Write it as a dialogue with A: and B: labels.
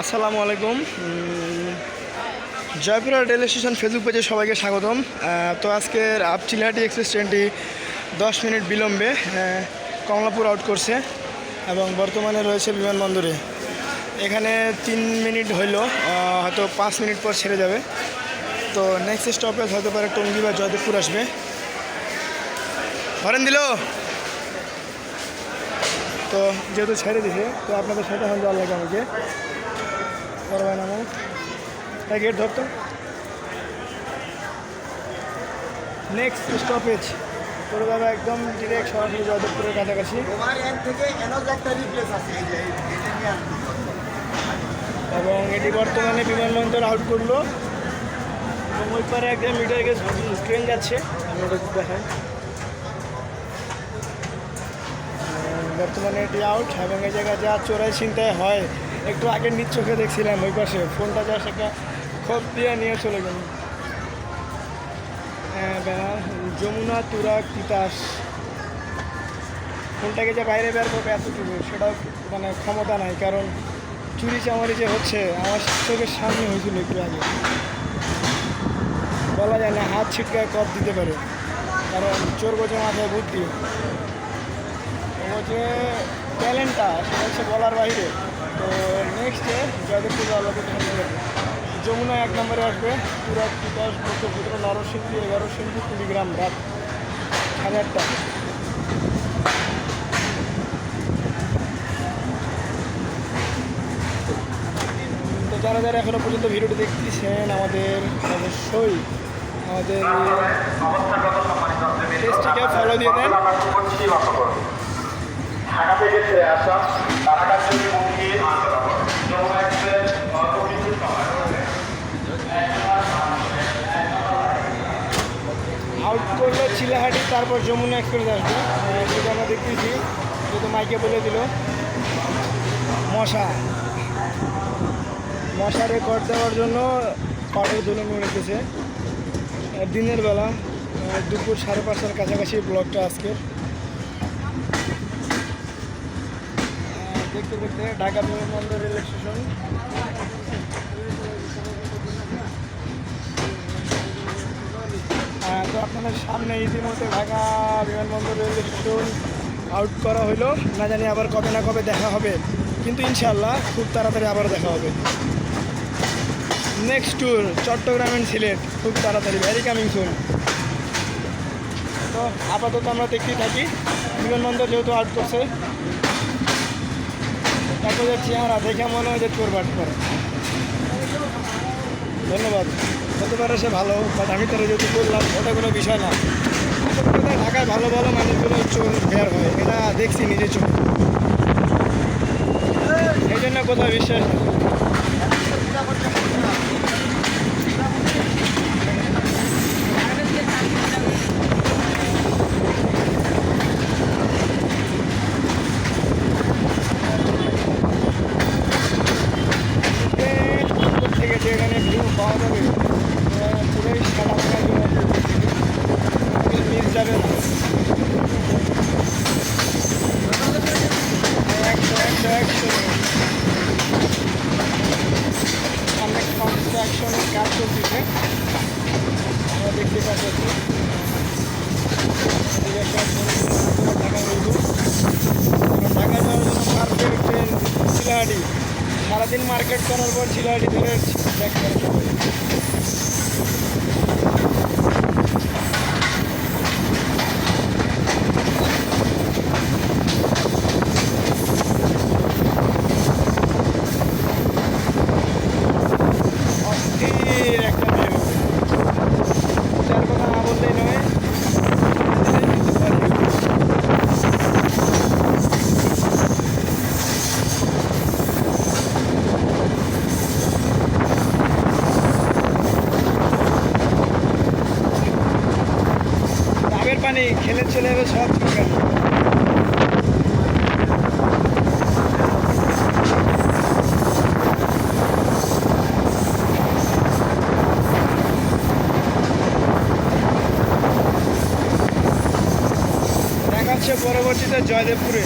A: আসসালামু আলাইকুম। Jaipura rail station Facebook পেজে সবাইকে স্বাগতম। তো আজকের আপ চিলাহাটি এক্সপ্রেস ট্রেনটি দশ মিনিট বিলম্বে কমলাপুর আউট করছে এবং বর্তমানে রয়েছে বিমানবন্দরে। এখানে তিন মিনিট হইল হয়তো পাঁচ মিনিট পর ছেড়ে যাবে। তো নেক্সট স্টপেজ হতে পারে টঙ্গী বা জয়দেবপুর আসবে। হরেন দিল। তো যেহেতু ছেড়ে দিছে, তো আপনাদের সাথে এখন যাওয়ার লাগে আমাকে। করবাই নামো তাই গেট ধরতো নেক্সট স্টপেজ করে যাবে একদম ডিরেক্ট সরাসরি জয়দেবপুরের কাছাকাছি। এবং এটি বর্তমানে বিমানবন্দর আউট করল এবং ওই পারে একদম মিটার গেছে ট্রেন যাচ্ছে। আমি ওটা বর্তমানে এটি আউট এবং এই জায়গায় যা চোরাই চিন্তায় হয় একটু আগে নিচ চোখে দেখছিলাম ওই পাশে। ফোনটা যা সেটা খোপ দিয়ে নিয়ে চলে গেল। হ্যাঁ, যমুনা তুরাগ তিতাস। ফোনটাকে যে বাইরে বের করবে এতটুকু সেটাও মানে ক্ষমতা নাই কারণ চুরি চামারি যে হচ্ছে আমার চোখের সামনে হয়েছিল একটু আগে। বলা যায় না হাত ছিটকায় কপ দিতে পারে কারণ চোর গোছে মাথায় বুদ্ধি। যে ট্যালেন্টটা সেটা হচ্ছে বলার বাইরে তো নেক্সটে জয়দেবপুর আলোকে যমুনা এক নম্বরে আসবে পুরাত বিকাশ ব্রহ্মপুত্র নরসিংদী এগারো সিন্ধু কুড়িগ্রাম রাত হাজারটা তো যারা যারা এখনও পর্যন্ত ভিডিওটি দেখতেছেন আমাদের অবশ্যই আমাদের পেজটিকে ফলো দিয়ে দেন।
B: ঢাকা থেকে ছেড়ে আসা
A: আউট করল চিলাহাটি তারপর যমুনা এক্সপ্রেস আসবে। আহ, সেটা আমরা দেখতেছি। যেহেতু মাইকে বলে দিল। মশা। মশা রেকর্ড দেওয়ার জন্য কটের নিয়ে রেখেছে দিনের বেলা দুপুর সাড়ে পাঁচটার কাছাকাছি ব্লগটা আজকের। দেখতে দেখতে ঢাকা বিমানবন্দর রেল স্টেশন। আহ, তো আপনাদের সামনে ইতিমধ্যে ঢাকা বিমানবন্দর রেল স্টেশন আউট করা হলো না জানি আবার কবে না কবে দেখা হবে কিন্তু ইনশাল্লাহ খুব তাড়াতাড়ি আবার দেখা হবে। Next tour Chattogram and Sylhet খুব তাড়াতাড়ি ভ্যারি কামিং সুন তো আপাতত আমরা দেখতেই থাকি। বিমানবন্দর যেহেতু আউট করছে যে চেহারা দেখে মনে হয় যে চোর বাট করে। ধন্যবাদ। হতে পারে সে ভালো বাট আমি তারা যেহেতু করলাম ওটা কোনো বিষয় না। ঢাকায় ভালো ভালো মানুষগুলো চোর বের হয় এটা দেখছি নিজে চোখ এই জন্য কোথাও বিশ্বাস নেই। কনস্ট্রাকশনের কাজ চলতেছে আমরা দেখতে পাচ্ছি ঢাকা যাওয়ার জন্য পারফেক্ট ট্রেন চিলাহাটি সারাদিন মার্কেট করার পর চিলাহাটি ধরে ব্যাক করে সবাই। অস্থির একটা ভিউ যার কথা না বললেই নয় ডাবের ছেলে চলে যাবে সব আছে পরবর্তীতে জয়দেবপুরে।